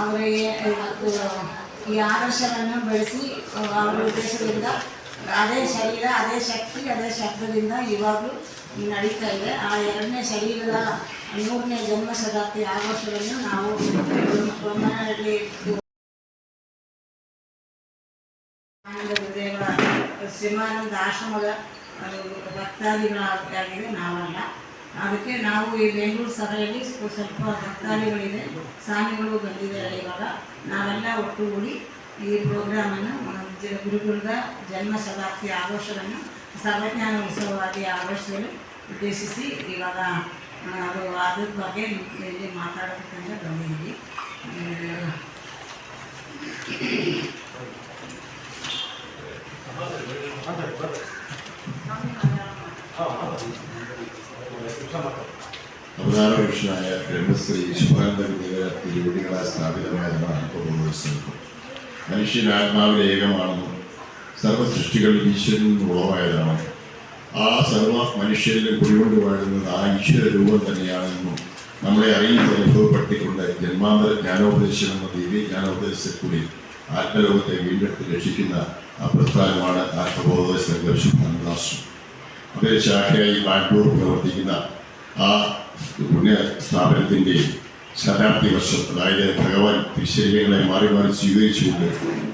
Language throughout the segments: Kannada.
ಅವರಿಗೆ ಇವತ್ತು ಈ ಆದರ್ಶವನ್ನು ಬೆಳೆಸಿ ಅವರ ಉದ್ದೇಶದಿಂದ ಅದೇ ಶರೀರ, ಅದೇ ಶಕ್ತಿ, ಅದೇ ಶಬ್ದದಿಂದ ಇವಾಗಲೂ ನಡೀತಾ ಇದೆ. ಆ ಎರಡನೇ ಶರೀರದ ಮೂರನೇ ಜನ್ಮ ಶತಾಬ್ದಿ ಆಘೋಷವನ್ನು ನಾವು ಬೊಮ್ಮನಹಳ್ಳಿ ಗುರುದೇವರ ಶ್ರೀಮಾನಂದ ಆಶ್ರಮದ ಭಕ್ತಾದಿಗಳಾಗಿದೆ ನಾವಲ್ಲ. ಅದಕ್ಕೆ ನಾವು ಈ ಬೆಂಗಳೂರು ಸಭೆಯಲ್ಲಿ ಸ್ವ- ಸ್ವಲ್ಪ ಭಕ್ತಾದಿಗಳಿದೆ ಸ್ವಾಮಿಗಳು ಬಂದಿದ್ದಾರೆ ಇವಾಗ. ನಾವೆಲ್ಲ ಒಟ್ಟುಗೂಡಿ ಈ ಪ್ರೋಗ್ರಾಮನ್ನು ಗುರುಗುರುದ ಜನ್ಮ ಶತಾಬ್ದಿ ಆಘೋಷವನ್ನು ಸರ್ವಜ್ಞಾನ ಉತ್ಸವವಾಗಿ ಆಘೋಷಿಸಲು ಉದ್ದೇಶಿಸಿ ಇವಾಗ ಅದು ಅದ್ರ ಬಗ್ಗೆ ಇಲ್ಲಿ ಮಾತಾಡೋದಕ್ಕಂತ ಬಂದಿದ್ದೀವಿ. അവതാരപുരുഷനായ ബ്രഹ്മശ്രീ ശുഭാനന്ദഗുരുദേവര തിരുവടികളാൽ സ്ഥാപിതമായതാണ് ഉപഭോഗിച്ചത് മനുഷ്യൻ ആത്മാവിൽ ഏകമാണെന്നും സർവ സൃഷ്ടികളിൽ ഈശ്വരനിൽ നിന്ന് ഉളവായതാണ് ആ സർവ മനുഷ്യരിൽ കുടികൊണ്ട് വാഴുന്നത് ആ ഈശ്വര രൂപം തന്നെയാണെന്നും നമ്മളെ അറിയിച്ച് അനുഭവപ്പെടുത്തിക്കൊണ്ട് ജന്മാന്തര ജ്ഞാനോപദേശം എന്ന ദേവി ജ്ഞാനോപദേശത്തിൽ ആത്മലോകത്തെ വീണ്ടെടുത്ത് രക്ഷിക്കുന്ന ആ പ്രസ്ഥാനമാണ് ആത്മബോധ സംഘർഷം അതേ ശാഖയായി ബാംഗ്ലൂർ പ്രവർത്തിക്കുന്ന ആ പുണ്യ സ്ഥാപനത്തിന്റെ ശതാബ്ദി വർഷം അതായത് ഭഗവാൻ തിരുശരീരങ്ങളെ മാറി മാറി സ്വീകരിച്ചുകൊണ്ട്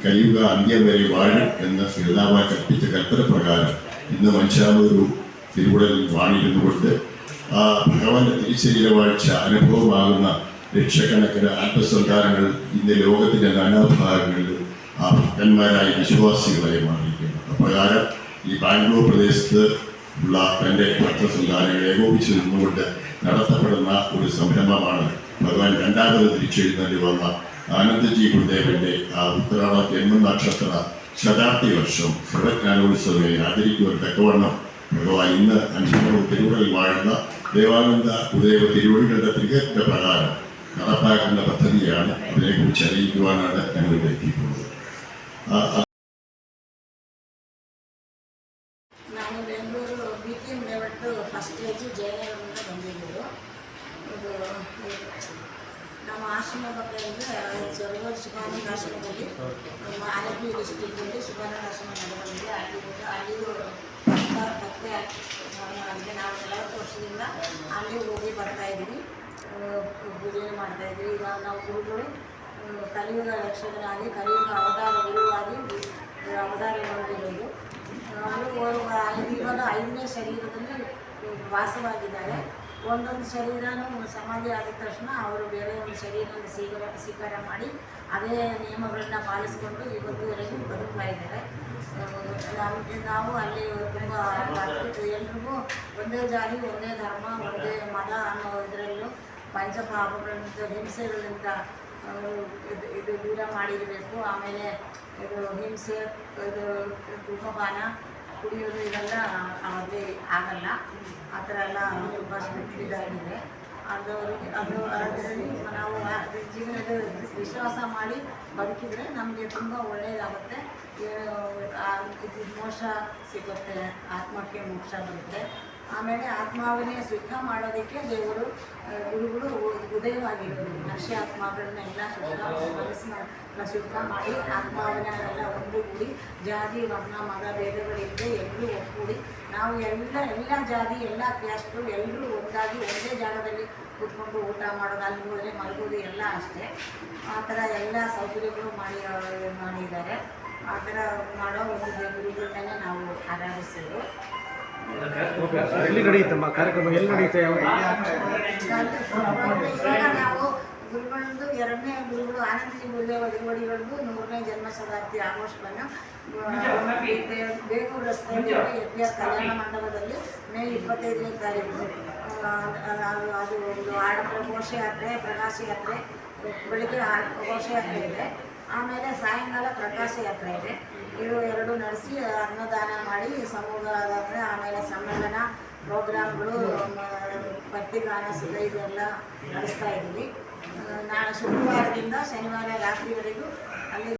കലിയുക അന്ത്യം വരെ വാഴും എന്ന ശ്രീതാവാൻ കൽപ്പിച്ച കൽപ്പന പ്രകാരം ഇന്ന് മനുഷ്യാമൊരു തിരുവുടലിൽ വാണിരുന്നുകൊണ്ട് ആ ഭഗവാന്റെ തിരുശരീര വാഴ്ച അനുഭവമാകുന്ന ലക്ഷക്കണക്കിന് ആത്മസന്താനങ്ങൾ ഇന്ന് ലോകത്തിന്റെ നാനാഭാഗങ്ങളിൽ ആ ഭക്തന്മാരായ വിശ്വാസികളായി മാറിയിരിക്കുന്നു. അപ്രകാരം ഈ ബാംഗ്ലൂർ പ്രദേശത്ത് ഉള്ള തന്റെ ഭക്തസന്താനങ്ങളെ ഏകോപിച്ച് നിന്നുകൊണ്ട് നടത്തപ്പെടുന്ന ഒരു സംരംഭമാണ്. ഭഗവാൻ രണ്ടാമത് തിരിച്ചെഴുന്നേണ്ടി വന്ന ആനന്ദജി ഗുരുദേവന്റെ ആ ജന്മ നക്ഷത്ര ശതാബ്ദി വർഷം സർവജ്ഞാനോത്സവയെ ആചരിക്കുവാൻ തക്കവണ്ണം ഭഗവാൻ ഇന്ന് അഞ്ചു തിരുവഴിൽ വാഴുന്ന ദേവാനന്ദ ഗുരുദേവ തിരുവഴികളുടെ തികറ്റ പ്രകാരം നടപ്പാക്കുന്ന പദ്ധതിയാണ്. അതിനെക്കുറിച്ച് അറിയിക്കുവാനാണ് ഞങ്ങൾ എത്തിയിട്ടുള്ളത്. ನಾನು Bengaluru B T M layout first stage ಜಯನಗರದಿಂದ ಬಂದಿದ್ದರು ಇದು, ನಮ್ಮ ಆಶ್ರಮ ಅಂದರೆ ಸ್ವರ್ಗ ಶಿವಾನಂದ ಆಶ್ರಮದಲ್ಲಿ. ನಮ್ಮ ಆರೋಗ್ಯ ಡಿಸ್ಟ್ರಿಕ್ಟಲ್ಲಿ ಶಿವಾನಂದ ಆಶ್ರಮ ನಡೆದಿದೆ ಅಲ್ಲಿ ಹೋಗಿ ಅಲ್ಲಿಯೂ ಮತ್ತೆ ಅಂದರೆ ನಾವು ನಲವತ್ತು ವರ್ಷದಿಂದ ಅಲ್ಲಿ ಹೋಗಿ ಬರ್ತಾ ಇದ್ದೀವಿ ಪೂಜೆ ಮಾಡ್ತಾಯಿದ್ವಿ ಇವಾಗ ನಾವು ಗುರುಗಳು ಕಲಿಯುಗ ರಕ್ಷಕನಾಗಿ ಕಲಿಯುಗ ಅವತಾರ ಗುರುವಾಗಿ ಅವತಾರ ಮಾಡಿರೋದು ಅವರು ಇವಾಗ ಐದನೇ ಶರೀರದಲ್ಲಿ ವಾಸವಾಗಿದ್ದಾರೆ. ಒಂದೊಂದು ಶರೀರನೂ ಸಮಾಧಿ ಆದ ತಕ್ಷಣ ಅವರು ಬೇರೆ ಒಂದು ಶರೀರನ ಸ್ವೀಕಾರ ಸ್ವೀಕಾರ ಮಾಡಿ ಅದೇ ನಿಯಮಗಳನ್ನ ಪಾಲಿಸ್ಕೊಂಡು ಇವತ್ತುವರೆಗೂ ಬದುಕ್ತಾ ಇದ್ದಾರೆ. ನಮಗೆ ನಾವು ಅಲ್ಲಿ ತುಂಬ ಎಲ್ರಿಗೂ ಒಂದೇ ಜಾತಿ, ಒಂದೇ ಧರ್ಮ, ಒಂದೇ ಮತ ಅನ್ನೋ ಇದರಲ್ಲೂ ಪಂಚಪಾಪಗಳಿಂದ, ಹಿಂಸೆಗಳಿಂದ ಇದು ದೂರ ಮಾಡಿರಬೇಕು. ಆಮೇಲೆ ಇದು ಹಿಂಸೆ, ಇದು ಧೂಮಪಾನ ಕುಡಿಯೋದು ಇದೆಲ್ಲ ಅದೇ ಆಗಲ್ಲ. ಆ ಥರ ಎಲ್ಲ ತುಂಬ ಇದಾಗಿದೆ ಅದು ಅದು ಅದರಲ್ಲಿ ನಾವು ಜೀವನದ ವಿಶ್ವಾಸ ಮಾಡಿ ಬದುಕಿದರೆ ನಮಗೆ ತುಂಬ ಒಳ್ಳೆಯದಾಗುತ್ತೆ ಮೋಕ್ಷ ಸಿಗುತ್ತೆ, ಆತ್ಮಕ್ಕೆ ಮೋಕ್ಷ ಬರುತ್ತೆ. ಆಮೇಲೆ ಆತ್ಮಾವನೆಯ ಸುಖ ಮಾಡೋದಕ್ಕೆ ದೇವರು ಗುರುಗಳು ಉದಯವಾಗಿರೋದು ನಕ್ಷೆ ಆತ್ಮಗಳನ್ನೆಲ್ಲ ಸುಖ ಮನಸ್ಸನ್ನ ಶುದ್ಧ ಮಾಡಿ ಆತ್ಮಾವನ್ನೆಲ್ಲ ಒಂದುಗೂಡಿ, ಜಾತಿ, ವರ್ಣ ಮಗ ಭೇದಗಳಿಂದ ಎಲ್ಲರೂ ಒಕ್ಕೂಡಿ ನಾವು ಎಲ್ಲ ಎಲ್ಲ ಜಾತಿ, ಎಲ್ಲ ಕ್ಯಾಸ್ಟು ಎಲ್ಲರೂ ಒಂದಾಗಿ ಒಂದೇ ಜಾಗದಲ್ಲಿ ಕೂತ್ಕೊಂಡು ಊಟ ಮಾಡೋದು, ಅಲ್ಲಿ ಹೋದರೆ ಮಲಗೋದು ಎಲ್ಲ ಅಷ್ಟೇ. ಆ ಥರ ಎಲ್ಲ ಸೌಕರ್ಯಗಳು ಮಾಡಿ ಮಾಡಿದ್ದಾರೆ. ಆ ಥರ ಮಾಡೋ ಒಂದು ಗುರುಗಳನ್ನೇ ನಾವು ಆರಾಧಿಸೋದು. ಎಲ್ಲಿ ನಡೆಯುತ್ತಮ್ಮ ಕಾರ್ಯಕ್ರಮ ಎಲ್ಲಿ ನಡೆಯುತ್ತೆ? ಯಾವ ನಾವು ಗುರುಗಳದ್ದು ಎರಡನೇ ಗುರುಗಳು ಆನಂದಿ ಗುರುದೇವ ತಿರುವಡಿಗಳದ್ದು ನೂರನೇ ಜನ್ಮ ಶತಾಬ್ದಿ ಆಘೋಷವನ್ನು ಬೇಗೂರು ರಸ್ತೆಯಲ್ಲಿ ಯಜ್ಞ ಕಲ್ಯಾಣ ಮಂಡಪದಲ್ಲಿ ಮೇ ಇಪ್ಪತ್ತೈದನೇ ತಾರೀಕು. ಅದು ಒಂದು ಆಡಂಬರ ಘೋಷಯಾತ್ರೆ ಪ್ರಕಾಶ ಯಾತ್ರೆ ಬೆಳಿಗ್ಗೆ ಘೋಷಯಾತ್ರೆ ಇದೆ. ಆಮೇಲೆ ಸಾಯಂಕಾಲ ಪ್ರಕಾಶ ಯಾತ್ರೆ ಇದೆ. ಇವು ಎರಡು ನಡೆಸಿ ಅನ್ನದಾನ ಮಾಡಿ ಸಮೂಹ ಅಂದರೆ ಆಮೇಲೆ ಸಮ್ಮೇಳನ, ಪ್ರೋಗ್ರಾಮ್ಗಳು ಭಕ್ತಿಗಾನ ಸುಧ ಇದೆಲ್ಲ ನಡೆಸ್ತಾ ಇದ್ದೀವಿ. ನಾಳೆ ಶುಕ್ರವಾರದಿಂದ ಶನಿವಾರ ರಾತ್ರಿವರೆಗೂ ಅಲ್ಲಿ